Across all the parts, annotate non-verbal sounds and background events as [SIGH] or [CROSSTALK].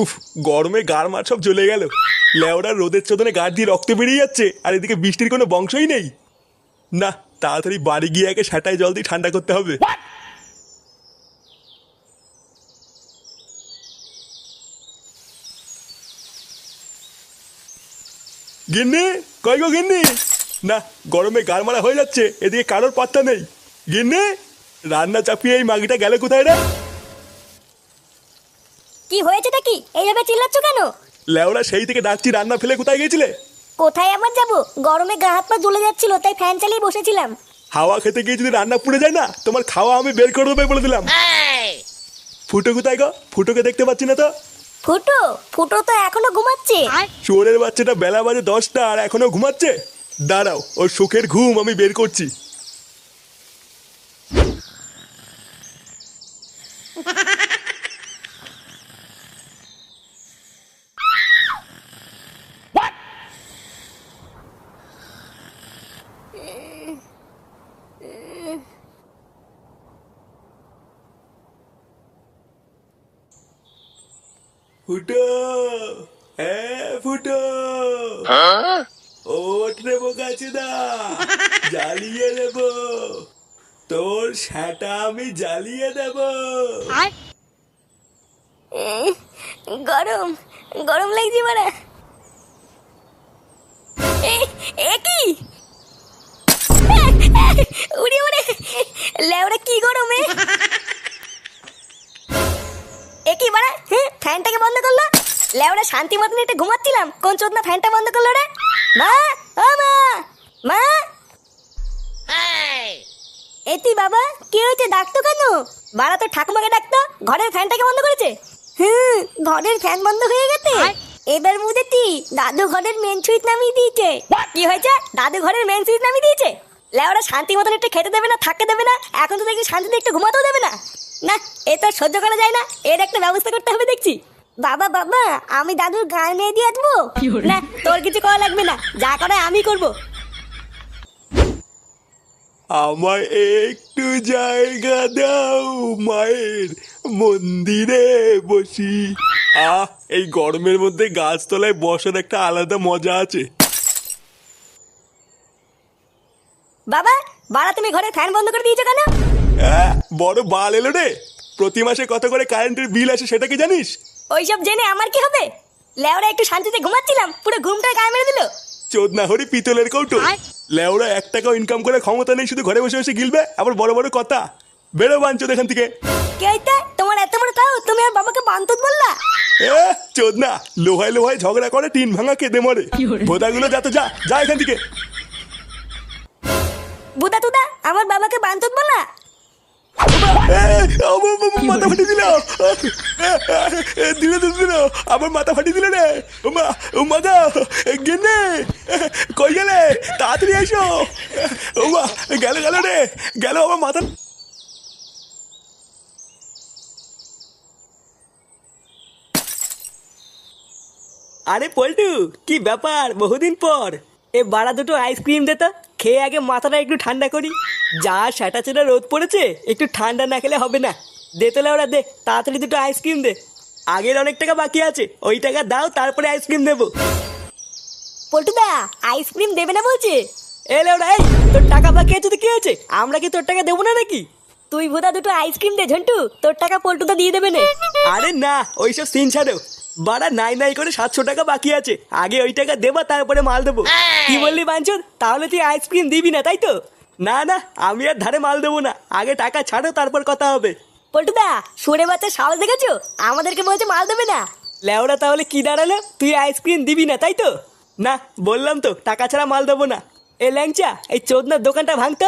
উফ গরমে গার মার সব জ্বলে গেল। লেওড়া রোদের চোদনে গাড় দিয়ে রক্ত বেরিয়ে যাচ্ছে আর এদিকে বৃষ্টির কোনো বংশই নেই। না তাড়াতাড়ি বাড়ি গিয়ে একে সেটাই জল দিয়ে ঠান্ডা করতে হবে। গিন্নি কই গো গিন্নি? না গরমে গার মারা হয়ে যাচ্ছে এদিকে কারোর পাত্তা নেই। গিন্নি রান্না চাপিয়ে এই মাগিটা গেলে কোথায় রে? কি হয়েছেটা কি? এইভাবে চিল্লাচ্ছ কেন? লেওড়া সেই থেকে ডাকছি রান্না ফেলে কোথায় গেছিলে? কোথায় আমার যাব? গরমে গা হাত পা জ্বলে যাচ্ছিল তাই ফ্যান চালিয়ে বসেছিলাম। হাওয়া খেতে গিয়ে যদি রান্না পুড়ে যায় না তোমার খাওয়া আমি বের করে দেবে বলে দিলাম। ফুটো কোথায় গো? ফুটোকে দেখতে পাচ্ছি না তো? ফুটো? ফুটো তো এখনও ঘুমাচ্ছে। চোরের বাচ্চাটা বেলা বাজে দশটা আর এখনও ঘুমাচ্ছে? দাঁড়াও ওর সুখের ঘুম আমি বের করছি। [LAUGHS] ফুটো হ্যাঁ ফুটো। ওঠ রে বোকাচ্ছে না জ্বালিয়ে দেব তোর সেটা আমি জ্বালিয়ে দেব গরম গরম লাগছে এ কি? উড়ি উড়ে। লেওরা কি গরমে এ? কি বাড়া? ফ্যানটাকে বন্ধ করল? লেওরা শান্তি মতন একটু ঘুমাচ্ছিলাম। কোন চোদনা ফ্যানটা বন্ধ করল রে? মা ও মা মা। এতি বাবা কি হয়েছে? ডাকতো কেন? বাড়া তো ঠাকুমাকে ডাকতো? ঘরের ফ্যানটাকে বন্ধ করেছে? হুম ঘরের ফ্যান বন্ধ হয়ে গেছে। এবার বুঝেছি দাদু ঘরের মেন সুইচ নামিয়ে দিয়েছে। কি হয়েছে? দাদু ঘরের মেন সুইচ নামিয়ে দিয়েছে? লেওরা শান্তি মতন একটু খেতে দেবে না থাকতে দেবে না এখন তো দেখি শান্তিতে একটু ঘুমাতেও দেবে না। না এ তো আর সহ্য করা যায় না এর একটা ব্যবস্থা করতে হবে দেখছি। বাবা বাবা আমি দাদুর গায়ে নিয়ে দিয়ে আসব? না তোর কিছু করা লাগবে না যা করে আমি করব। আমায় একটু জায়গা দাও মায়ের মন্দিরে বসি। আহ এই গরমের মধ্যে গাছতলায় বসার একটা আলাদা মজা আছে। বাবা বাড়া তুমি ঘরে ফ্যান বন্ধ করে দিয়েছ কেন? আহ, বড় বাল এলো রে। প্রতি মাসে কত করে কারেন্টের বিল আসে সেটা কি জানিস? ওইসব জেনে আমার কি হবে? লেওরা একটু শান্তিতে ঘুমাচ্ছিলাম পুরো ঘুমটা গায়ে মেরে দিল। চোদনা হরি পিতলের কৌটো। লেওরা এক টাকাও ইনকাম করে ক্ষমতা নেই শুধু ঘরে বসে বসে গিলবে আবার বড় বড় কথা। বেরো বাঞ্চো এখান থেকে। কে তোমার এত বড় তাও? তুমি আর বাবাকে বান্তুত বললা? এ চোদনা লোহায় লোহায় ঝগড়া করে টিন ভাঙা কেঁদে মরে। ভোদাগুলো যা তো যা যা এখান থেকে। বুদা তুদা আমার বাবাকে মা- মাথা ফাটিয়ে দিল। দিলে দিল আমার মাথা ফাটিয়ে দিল রে। ও মা মাথা গেনে কই গেলে? তাড়াতাড়ি এসো। মা গেল গেল রে। গেল আমার মাথা। আরে পল্টু কি ব্যাপার? বহুদিন পর। এ বাড়া দুটো আইসক্রিম দে তো। খেয়ে আগে মাথাটা একটু ঠান্ডা করি। যা সেটা চেটা রোদ পড়েছে একটু ঠান্ডা না খেলে হবে না। দে তোলে ওরা দে তাড়াতাড়ি দুটো আইসক্রিম দে। আগের অনেক টাকা বাকি আছে ওই টাকা দাও তারপরে আইসক্রিম দেবো। পল্টুদা আইসক্রিম দেবে না বলছে? এলে ওরা এই তোর টাকা বাকি আছে তো কি হয়েছে? আমরা কি তোর টাকা দেবো না নাকি? তুই বুদা দুটো আইসক্রিম দে ঝন্টু। তোর টাকা পল্টুদা দিয়ে দেবে না। আরে না ওইসব সিন ছাড়ো। বাড়া নাই নাই করে সাতশো টাকা বাকি আছে। আগে ওই টাকা দেবো তারপরে মাল দেবো। কি বললি বাঞ্চন? তাহলে তুই আইসক্রিম দিবি না তাই তো? না না আমি আর ধারে মাল দেবো না। আগে টাকা ছাড়ো তারপর কথা হবে। পল্টুদা সরে বাচ্চা সাহস দেখেছ? আমাদেরকে বলছে মাল দেবে না। লেওড়া তাহলে কি দাঁড়াল? তুই আইসক্রিম দিবি না তাই তো? না বললাম তো টাকা ছাড়া মাল দেবো না। এ ল্যাংচা এই চোদনার দোকানটা ভাঙতো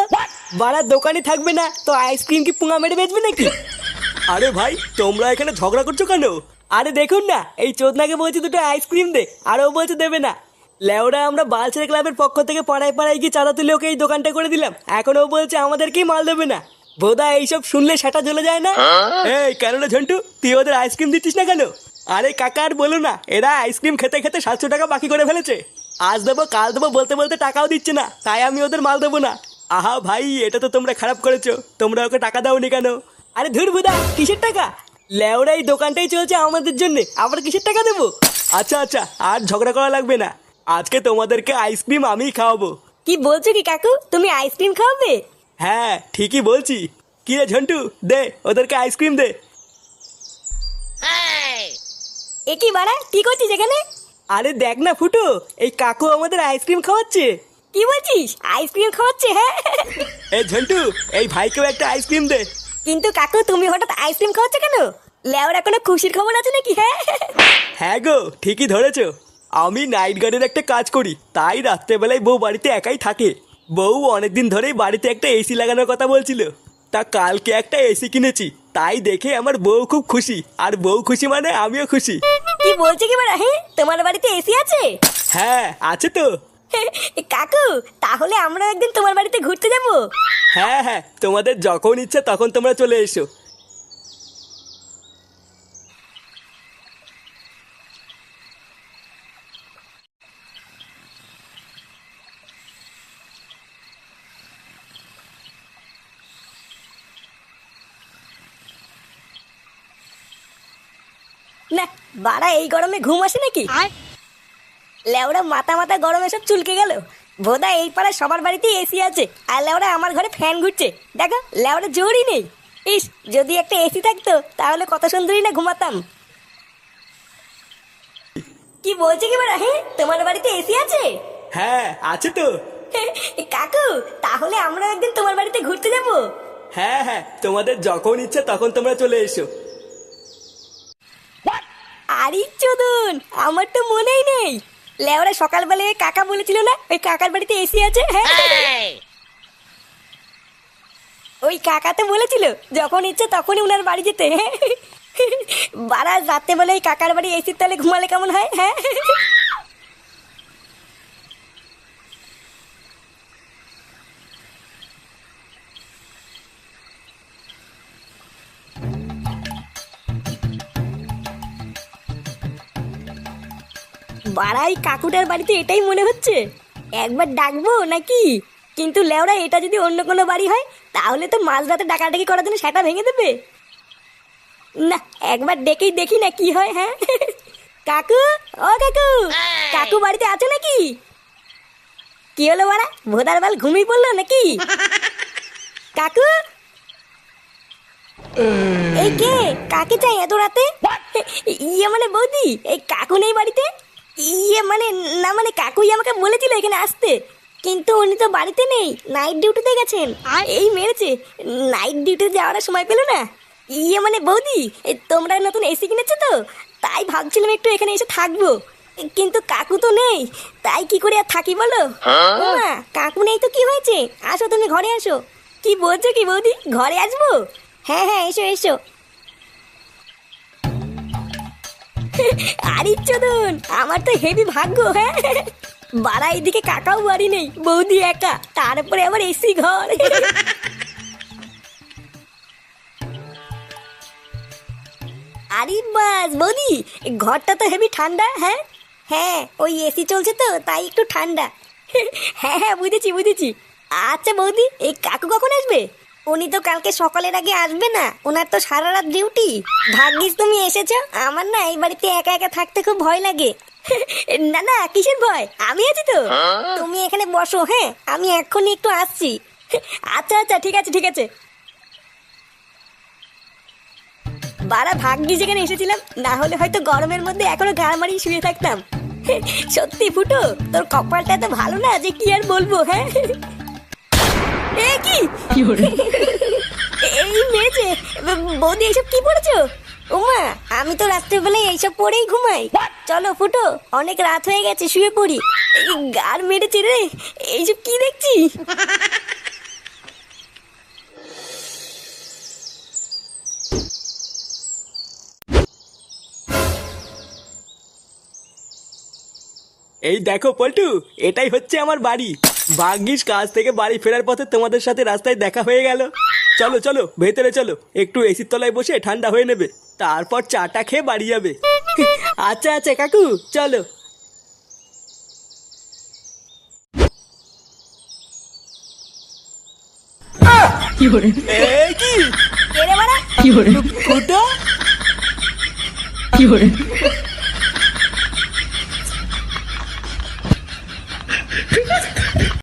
বাড়ার দোকানে থাকবে না তো আইসক্রিম কি পুঙা মেরে বেচবে নাকি? আরে ভাই তোমরা এখানে ঝগড়া করছ কেন? আরে দেখুন না, এই চোদনাকে বলছি দুটো আইসক্রিম দে, আর ও বলছে দেবে না। লেওরা, আমরা বালছের ক্লাবের পক্ষ থেকে পাড়ায় পাড়ায় গিয়ে চাঁদা তুলে ওকে এই দোকানটা করে দিলাম। এখন ও বলছে আমাদেরকেই মাল দেবে না। বোধা এইসব শুনলে সেটা জ্বলে যায় না? এই, কেন রে ঝন্টু? তুই ওদের আইসক্রিম দিচ্ছিস না কেন? আরে কাকা, আর বলো না, এরা আইসক্রিম খেতে খেতে সাতশো টাকা বাকি করে ফেলেছে। আজ দেবো, কাল দেবো, বলতে বলতে টাকাও দিচ্ছে না, তাই আমি ওদের মাল দেবো না। আহা ভাই, এটা তো তোমরা খারাপ করেছ, তোমরা ওকে টাকা দাওনি কেন? আরে ধুর বুদা, কিসের টাকা? লেওরা এই দোকানটাই চলছে আমাদের জন্য। আবার কিসের টাকা দেবো? আচ্ছা আচ্ছা আর ঝগড়া করা লাগবে না। আজকে তোমাদেরকে আইসক্রিম আমিই খাওয়াবো। কি বলছো কি কাকু? তুমি আইসক্রিম খাওয়াবে? হ্যাঁ ঠিকই বলছি। কি রে ঝন্টু? দে ওদেরকে আইসক্রিম দে। এ কি বাড়া কি করছিস এখানে? আরে দেখ না ফুটো এই কাকু আমাদের আইসক্রিম খাওয়াচ্ছে। কি বলছিস? আইসক্রিম খাওয়াচ্ছে হ্যাঁ? এই ঝন্টু এই ভাইকেও একটা আইসক্রিম দে। কিন্তু কাকু তুমি হঠাৎ আইসক্রিম খাওয়াচ্ছ কেন? লেওরা কোনো খুশির খবর আছে নাকি? হ্যাঁ হ্যাঁ গো ঠিকই ধরেছো। আমি নাইট গার্ডের একটা কাজ করি তাই রাত্রেবেলায় বউ বাড়িতে একাই থাকে। বউ অনেকদিন ধরেই বাড়িতে একটা এসি লাগানোর কথা বলছিল। তা কালকে একটা এসি কিনেছি তাই দেখে আমার বউ খুব খুশি আর বউ খুশি মানে আমিও খুশি। কি বলছে কি বাড়া হ্যাঁ তোমার বাড়িতে এসি আছে? হ্যাঁ আছে তো। কাকু তাহলে আমরা একদিন তোমার বাড়িতে ঘুরতে যাব? হ্যাঁ হ্যাঁ তোমাদের যখন ইচ্ছে তখন তোমরা চলে এসো। না বাড়া এই গরমে ঘুম আসে নাকি? লেওড়া মাথা মাথা গরমে সব চুলকে গেল। বোধা এই পাড়ায় সবার বাড়িতে এসি আছে আর লেওড়া আমার ঘরে ফ্যান ঘুরছে। দেখো লেওড়া জোরই নেই। ইস যদি একটা এসি থাকতো তাহলে কত সুন্দরই না ঘুমাতাম। কি বলছে কি বাড়া হ্যাঁ তোমার বাড়িতে এসি আছে? হ্যাঁ আছে তো। কাকু তাহলে আমরা একদিন তোমার বাড়িতে ঘুরতে যাব? হ্যাঁ হ্যাঁ তোমাদের যখন ইচ্ছে তখন তোমরা চলে এসো। আরে চোদন আমার তো মনেই নেই। লেওরা সকালবেলায় কাকা বলেছিল না? ওই কাকার বাড়িতে এসি আছে হ্যাঁ? ওই কাকা তো বলেছিল যখন ইচ্ছে তখনই উনার বাড়ি যেতে হ্যাঁ? বারা রাতে বলে ওই কাকার বাড়ি এসির তালে ঘুমালে কেমন হয় হ্যাঁ? বাড়াই কাকুটার বাড়িতে এটাই মনে হচ্ছে? একবার ডাকবো নাকি? কিন্তু লেওরা এটা যদি অন্য কোনো বাড়ি হয় তাহলে তো মাঝরাতে ডাকাডাকি করার জন্য সেটা ভেঙে দেবে। না একবার ডেকেই দেখি না কি হয় হ্যাঁ? কাকু ও কাকু কাকু বাড়িতে আছো নাকি? কি হলো বাড়া? ভোদার বাল ঘুমিয়ে পড়ল নাকি? কাকু? এই কে? কাকে চাই এত রাতে? ইয়ে মানে বৌদি এই কাকু নেই বাড়িতে? ইয়ে মানে না মানে কাকুই আমাকে বলেছিল এখানে আসতে। কিন্তু উনি তো বাড়িতে নেই নাইট ডিউটিতে গেছেন। আর? এই মেরেছে নাইট ডিউটি যাওয়ার সময় পেল না। ইয়ে মানে বৌদি এ, তোমরা নতুন এসি কিনেছো তো? তাই ভাবছিলাম একটু এখানে এসে থাকব। কিন্তু কাকু তো নেই তাই কি করে আর থাকি বলো? মা কাকু নেই তো কি হয়েছে? আসো তুমি ঘরে আসো। কি বলছো কি বৌদি? ঘরে আসব? হ্যাঁ হ্যাঁ এসো এসো। আরে চোদন, আমার তো হেভি ভাগ্য হ্যাঁ? বাড়া এদিকে কাকাও বাড়ি নেই, বৌদি একা, তারপরে আবার এসি ঘর। আরে বাস, বৌদি, ঘরটা তো হেভি ঠান্ডা হ্যাঁ? হ্যাঁ ওই এসি চলছে তো, তাই একটু ঠান্ডা। হ্যাঁ হ্যাঁ বুঝেছি বুঝেছি। আচ্ছা বৌদি, এই কাকু কখন আসবে? উনি তো কালকে সকালের আগে আসবে না। ওনার তো সারা রাত ডিউটি ভাগ্যিস তুমি এসেছ। আমার না এই বাড়িতে একা একা থাকতে খুব ভয় লাগে। [LAUGHS] না না কিসের ভয়? আমি আছি তো। তুমি এখানে বসো হ্যাঁ? আমি এক্ষুনি একটু আসছি। [LAUGHS] আচ্ছা আচ্ছা ঠিক আছে ঠিক আছে। বারা ভাগ্যি যেখানে এসেছিলাম। না হলে হয়তো গরমের মধ্যে এখনও গাড় মারিয়ে শুয়ে থাকতাম। [LAUGHS] সত্যি ফুটো তোর কপালটা এত ভালো না যে কি আর বলব হ্যাঁ? এ কি? এই মেয়েছে বৌদি এইসব কি পড়েছো? ওমা আমি তো রাত্রেবেলায় এইসব পরেই ঘুমাই। চলো ফুটো অনেক রাত হয়ে গেছে শুয়ে পড়ি। গার মেরেছে রে এইসব কি দেখছি? এই দেখো পল্টু এটাই হচ্ছে আমার বাড়ি। ভাগ্যিস কাজ থেকে বাড়ি ফেরার পথে তোমাদের সাথে রাস্তায় দেখা হয়ে গেল। চলো চলো ভেতরে চলো। একটু এসির তলায় বসে ঠান্ডা হয়ে নেবে। তারপর চাটা খেয়ে বাড়ি যাবে। আচ্ছা আচ্ছা কাকু চলো। কি কে? রে বাড়া ফুটো? 有人，